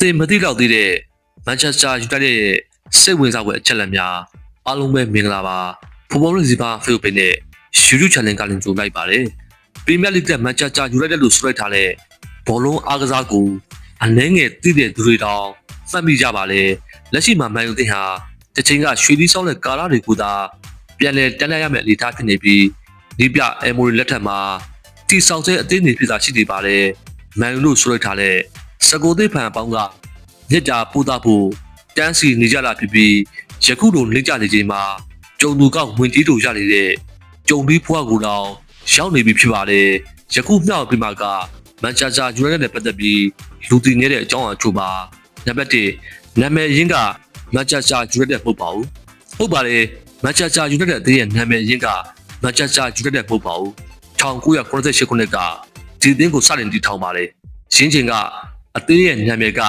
သင်မသိတော့သေးတဲ့မန်ချက်စတာယူနိုက်တက်ရဲ့စိတ်ဝင်စားဖွယ်အချက်အလက်များအားလုံးပဲမင်္ဂလာပါဖူဘောလူစီပါ Facebook နဲ့ YouTube Channel ကလည်းကြိုလိုက်ပါတယ်ပရီးမီးယားလိဂ်တဲ့မန်ချက်စတာယူနိုက်တက်လို့ဆိုလိုက်ထားတဲ့ဘောလုံးအားကစားကိုအနှဲငယ်သိတဲ့သူတွေတောင်သတ်မိကြပါလေလက်ရှိမှာမန်ယူသင်းဟာတစ်ချိန်ကရွှေသီးဆောင်တဲ့ကာလာတွေကိုသာပြန်လည်တန်းလှည့်ရမယ့်အနေအထားဖြစ်နေပြီးဒီပြအမိုရီလက်ထက်မှာတီဆောင်တဲ့အသင်းတွေဖြစ်တာရှိနေပါတယ်မန်ယူလို့ဆိုလိုက်ထားတဲ့ စကိုသိဖန်အပေါင်းကမြစ်တာပိုးသားဖို့တန်းစီနေကြတာဖြစ်ပြီးယခုလိုနေကြနေချိန်မှာကျုံသူကဝင်ကြီးတို့ရနေတဲ့ကျုံပြီးဖွားကူတောင်ရောက်နေပြီဖြစ်ပါတယ်ယခုမြောက်ပြီးမှကမန်ချက်စတာယူနိုက်တက်နဲ့ပတ်သက်ပြီးလူတည်နေတဲ့အကြောင်းအချို့ပါနံပါတ်1နာမည်ရင်းကမန်ချက်စတာယူနိုက်တက်မဟုတ်ပါဘူးဟုတ်ပါတယ်မန်ချက်စတာယူနိုက်တက်အသင်းရဲ့နာမည်ရင်းကမန်ချက်စတာယူနိုက်တက်မဟုတ်ပါဘူး1998ခုနှစ်ကဒီအသင်းကိုစတင်တည်ထောင်ပါတယ်ရှင်းချင်းက အသင်းရဲ့နာမည်က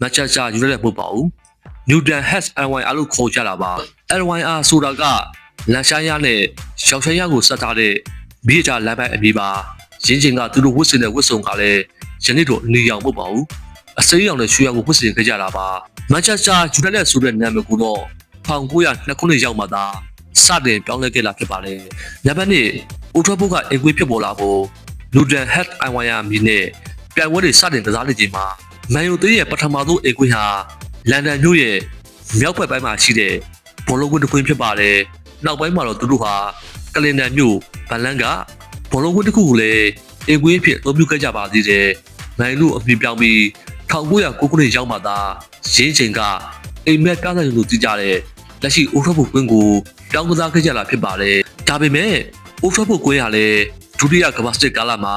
မန်ချက်စတာယူနိုက်တက်မဟုတ်ပါဘူး။ Newton Has LYR လို့ခေါ်ကြတာပါ။ LYR ဆိုတာကလန်ရှားရနဲ့ရှောက်ရှားရကိုစက်ထားတဲ့မိကြလမ်းပိုင်းအမည်ပါ။ရင်းချင်းကသူတို့ဝတ်ဆင်တဲ့ဝတ်စုံကလည်းယနေ့တော့နေရောင်မဟုတ်ပါဘူး။အစိမ်းရောင်နဲ့ရွှေရောင်ကိုဝတ်ဆင်ခဲ့ကြတာပါ။မန်ချက်စတာယူနိုက်တက်ဆိုတဲ့နာမည်ကိုတော့1902ခုနှစ်ရောက်မှသာစတင်ပြောင်းလဲခဲ့လာဖြစ်ပါတယ်။နံပါတ်1အိုထဘုတ်ကအင်ကွေးဖြစ်ပေါ်လာဖို့ Newton Has LYR အမည်နဲ့ ပြိုင်ပွဲတွေစတင်ကစားနေချိန်မှာမန်ယူသေးရဲ့ပထမဆုံးအင်ကွေးဟာလန်ဒန်မြို့ရဲ့မြောက်ဘက်ပိုင်းမှာရှိတဲ့ဘောလုံးကွင်းတစ်ကွင်းဖြစ်ပါတယ်။နောက်ပိုင်းမှာတော့သူတို့ဟာကလင်ဒန်မြို့ဗလန်ကဘောလုံးကွင်းတစ်ခုကိုလည်းအင်ကွင်းဖြစ်အသုံးပြုခဲ့ကြပါသေးတယ်။နိုင်လူအမည်ပြောင်းပြီး1909ခုနှစ်ရောက်မှသာရင်းချိန်ကအိမ်မက်ကားဆိုင်လို့သိကြတဲ့လက်ရှိအိုဖတ်ဖို့ကွင်းကိုပြောင်းကစားခဲ့ကြတာဖြစ်ပါတယ်။ဒါပေမဲ့အိုဖတ်ဖို့ကွင်းဟာလည်းဒုတိယကမ္ဘာစစ်ကာလမှာ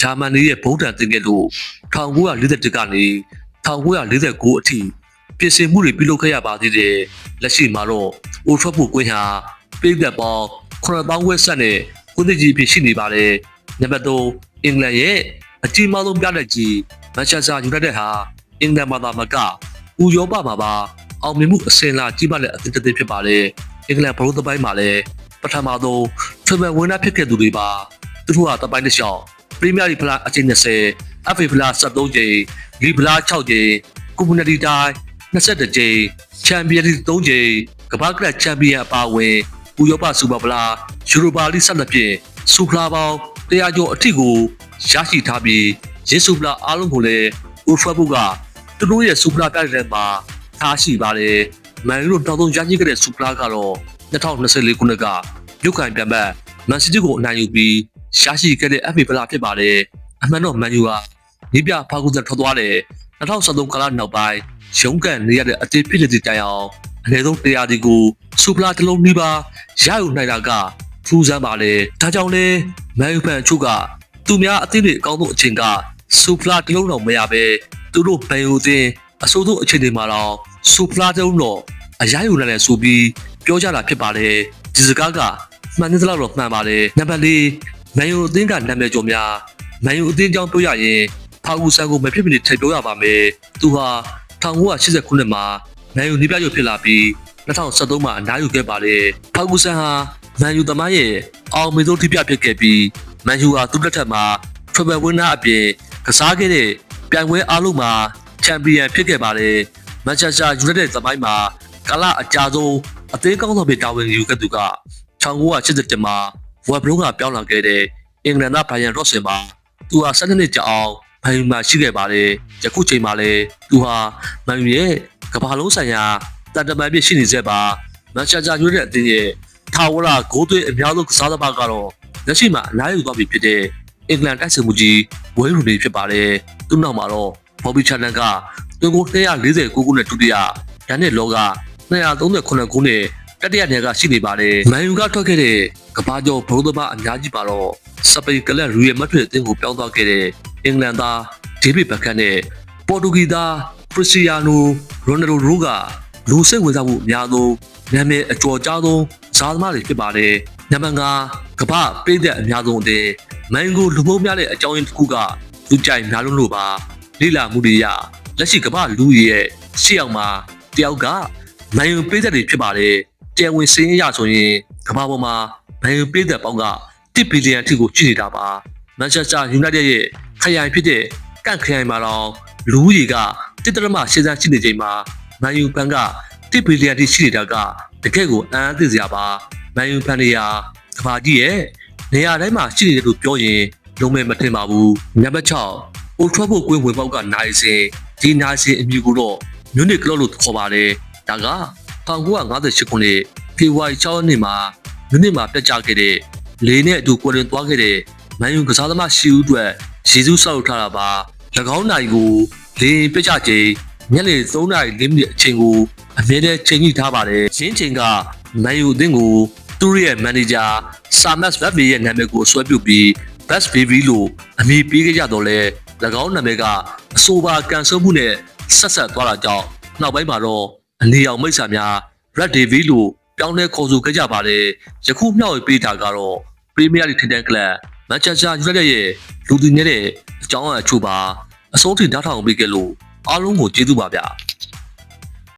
ဂျာမနီရဲ့ဗုဒ္ဓံတင်ခဲ့လို့1941ကနေ1949အထိပြင်ဆင်မှုတွေပြုလုပ်ခဲ့ရပါသေးတယ်လက်ရှိမှာတော့အိုထွက်ဖို့ကွင်းဟာပြည်သက်ပေါင်း9000ဝက်ဆက်နဲ့ကုသကြီးဖြစ်ရှိနေပါတယ်နံပါတ်3အင်္ဂလန်ရဲ့အကြီးမားဆုံးပြလက်ကြီးမန်ချက်စတာယူနိုက်တက်ဟာအင်္ဂလန်မှာသာမကဥရောပမှာပါအောင်မြင်မှုအစင်လာကြီးမားတဲ့အသင်းတစ်သင်းဖြစ်ပါတယ်အင်္ဂလန်ဘရိုသပိုင်းမှာလည်းပထမဆုံးဖရမန်ဝင်းနာဖြစ်ခဲ့သူတွေပါသူတို့ဟာတပိုင်းတစ်လျှောက် ပရီးမီးယားလိဖလားအကျဉ်း20 FA ဖလား73ကြိမ်လီဖလား6ကြိမ်ကွန်မြူနတီတိုင်း22ကြိမ်ချန်ပီယံလိ3ကြိမ်ကမ္ဘာ့ကလပ်ချန်ပီယံအပါအဝင်ဥရောပစူပါဖလားယူရိုပါလိ12ဖြင့်စူဖလားပေါင်း100ကျော်အထိကိုရရှိထားပြီးရစ်စူဖလားအားလုံးကိုလည်းဥဖဘုကသူတို့ရဲ့စူဖလားပြတဲ့မှာထားရှိပါတယ်မန်ယူတို့တောင်းတုံးရရှိခဲ့တဲ့စူဖလားကတော့2024ခုနှစ်ကမြုပ်ကန်ပြန်ပတ်မန်စီးတီးကိုအနိုင်ယူပြီး ရရှိခဲ့တဲ့ FA ဖလားဖြစ်ပါတယ်အမှန်တော့မန်ယူဟာဒီပြဖာကူဇက်ထွက်သွားတယ်2023ကာလနောက်ပိုင်းရုံးကန်နေရတဲ့အတေးဖြစ်တဲ့တိုင်အောင်အနည်းဆုံးတရားဒီကိုစူပလာတစ်လုံးနှီးပါရယူနိုင်တာကထူးဆန်းပါလေဒါကြောင့်လဲမန်ယူဖန်အချို့ကသူများအသင်းတွေအကောင်းဆုံးအချိန်ကစူပလာတစ်လုံးတော့မရပဲသူတို့ဘယ်လိုသင်းအစိုးဆုံးအချိန်တွေမှာတော့စူပလာတစ်လုံးတော့အရယူနိုင်တယ်ဆိုပြီးပြောကြတာဖြစ်ပါတယ်ဒီစကားကမှန်တဲ့လောက်တော့မှန်ပါတယ်နံပါတ်၄ မန်ယူအသင်းကနာမည်ကျော်များမန်ယူအသင်းကြောင်းပြောရရင်ဖာဂူဆန်ကိုမဖြစ်မနေထိပ်ပြောရပါမယ်သူဟာ1980ခုနှစ်မှာမန်ယူနီးပြရုပ်ဖြစ်လာပြီး2013မှာအနားယူခဲ့ပါတယ်ဖာဂူဆန်ဟာမန်ယူသမားရဲ့အောင်မြင်ဆုံးထိပြဖြစ်ခဲ့ပြီးမန်ယူဟာသူ့လက်ထက်မှာထရဘယ်ဝင်းနာအပြင်ကစားခဲ့တဲ့ပြိုင်ပွဲအားလုံးမှာချန်ပီယံဖြစ်ခဲ့ပါတယ်မန်ချက်စတာယူနိုက်တက်သမိုင်းမှာကာလအကြာဆုံးအသေးကောင်းဆုံးဖြစ်တာဝန်ယူခဲ့သူက1987မှာ ဝက်ဘလုံးကပြောင်းလာခဲ့တဲ့အင်္ဂလန်သားဘိုင်ယန်ရော့ဆင်မှာသူဟာ12နှစ်ကြာအောင်မန်ယူမှာရှိခဲ့ပါတယ်ယခုချိန်မှာလည်းသူဟာမန်ယူရဲ့ကမ္ဘာလုံးဆိုင်ရာတန်တမန်ပြည့်ရှိနေစေပါမန်ချက်စတာယူနိုက်တက်အသင်းရဲ့ထာဝရဂိုးသွင်းအများဆုံးကစားသမားကတော့လက်ရှိမှာအနားယူသွားပြီဖြစ်တဲ့အင်္ဂလန်တိုက်စစ်မှုကြီးဝဲရူနေဖြစ်ပါတယ်သူ့နောက်မှာတော့ဘော်ဘီချန်နန်ကတွင်ကို249ခုနဲ့ဒုတိယဒန်နစ်လောက239ခုနဲ့ တတိယနေရာကရှိနေပါတယ်မန်ယူကထွက်ခဲ့တဲ့ကဘာကျော်ဘရိုသမားအများကြီးပါတော့စပိန်ကလပ်ရူရဲ့မတ်ထွေအသင်းကိုပြောင်းသွားခဲ့တဲ့အင်္ဂလန်သားဒေးဗစ်ဘက်ခတ်နဲ့ပေါ်တူဂီသားခရစ္စတီယာနိုရိုနယ်ဒိုရိုကလူစိတ်ဝင်စားမှုအများဆုံးနာမည်အကျော်ကြားဆုံးဇာသမားတွေဖြစ်ပါတယ်နံပါတ်5ကမ္ဘာပေးတဲ့အများဆုံးအသင်းမန်ကိုလူပုံများတဲ့အကြောင်းရင်းတစ်ခုကလူကြိုက်များလုံးလို့ပါလိလာမှုတွေရလက်ရှိကမ္ဘာလူရဲ့ရှေ့အောင်မှာတယောက်ကမန်ယူပေးတဲ့တွေဖြစ်ပါတယ် တရားဝင်စင်းရဆိုရင်ကမ္ဘာပေါ်မှာမန်ယူပေးတဲ့ပေါင်းက1ဘီလီယံအထိကိုရှိနေတာပါမန်ချက်စတာယူနိုက်တက်ရဲ့ခရိုင်ဖြစ်တဲ့ကန့်ခရိုင်မှာတော့လူဦးရေကတစ်တရမရှင်းစမ်းရှိနေချိန်မှာမန်ယူဖန်ကတစ်ဘီလီယံတိရှိနေတာကတကယ့်ကိုအံ့အားသင့်စရာပါမန်ယူဖန်တွေဟာကဘာကြီးရဲ့နေရာတိုင်းမှာရှိနေတယ်လို့ပြောရင်လုံးမဲ့မထင်ပါဘူးနံပါတ်6အိုထရဖို့ကွင်းဝင်ပေါက်ကနိုင်စင်ဒီနိုင်စင်အမည်ကိုတော့မြူနစ်ကလော့လို့ခေါ်ပါတယ်ဒါက 1958ခုနှစ်ဖေဖော်ဝါရီ6ရက်နေ့မှာမြူနစ်မှာတက်ကြခဲ့တဲ့လေနဲ့အတူကွယ်လွန်သွားခဲ့တဲ့မန်ယူကစားသမားရှီဦးအတွက်ယေရှုဆောက်ထားတာပါ၎င်းနိုင်ကိုလေပြကြချိန်ညနေ3နာရီ5မိနစ်အချိန်ကိုအမြဲတမ်းချိန်ကြည့်ထားပါတယ်ရင်းချိန်ကမန်ယူအသင်းကိုသူ့ရဲ့မန်နေဂျာဆာမတ်ဘက်ဘီရဲ့နာမည်ကိုဆွဲပြုတ်ပြီး Best Baby လို့အမည်ပေးခဲ့ကြတော့လဲ၎င်းနာမည်ကအဆိုပါကန်ဆယ်မှုနဲ့ဆက်ဆက်သွားတာကြောင့်နောက်ပိုင်းမှာတော့ အနေအောင်မိတ်ဆာများ Red Devil လို့ပြောင်းလဲခေါ်ဆိုခဲ့ကြပါတယ်ယခုမျှဝေပေးတာကတော့ Premier League ထင်တဲ့ကလပ် Manchester United ရဲ့လူသူနေတဲ့အကြောင်းအရာချို့ပါအစိုးထိဓာတ်ထောင်ပေးခဲ့လို့အားလုံးကိုကျေးဇူးပါဗျာ